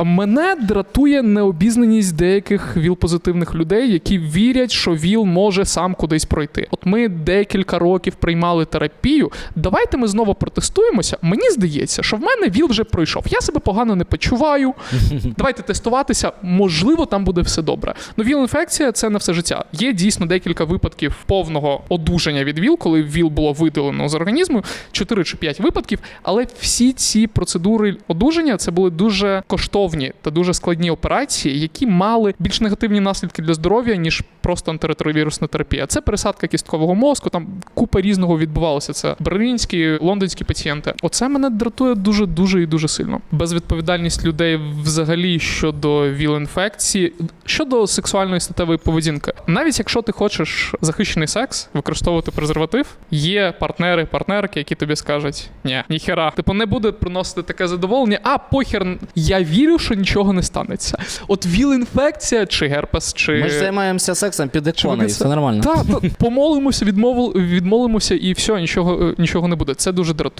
Мене дратує необізнаність деяких ВІЛ-позитивних людей, які вірять, що ВІЛ може сам кудись пройти. От ми декілька років приймали терапію. Давайте ми знову протестуємося. Мені здається, що в мене ВІЛ вже пройшов. Я себе погано не почуваю. Давайте тестуватися. Можливо, там буде все добре. Ну, ВІЛ-інфекція це не все життя. Є дійсно декілька випадків повного одужання від ВІЛ, коли ВІЛ було видалено з організму, 4 чи 5 випадків. Але всі ці процедури одужання це були дуже коштовні та дуже складні операції, які мали більш негативні наслідки для здоров'я, ніж просто антиретровірусна терапія. Це пересадка кісткового мозку, там купа різного відбувалося. Це берлінські, лондонські пацієнти. Оце мене дратує дуже, дуже і дуже сильно. Безвідповідальність людей взагалі щодо ВІЛ-інфекції, щодо сексуальної статевої поведінки. Навіть якщо ти хочеш захищений секс, використовувати презерватив, є партнери, партнерки, які тобі скажуть: ні, ніхера, типу не буде приносити таке задоволення, а похер, я вірю, що нічого не станеться. От ВІЛ-інфекція чи герпес, чи Ми ж займаємося сексом під іконою, все нормально. та, та помолимося, відмовил, відмолимося, і все, нічого, е, нічого не буде. Це дуже дратує.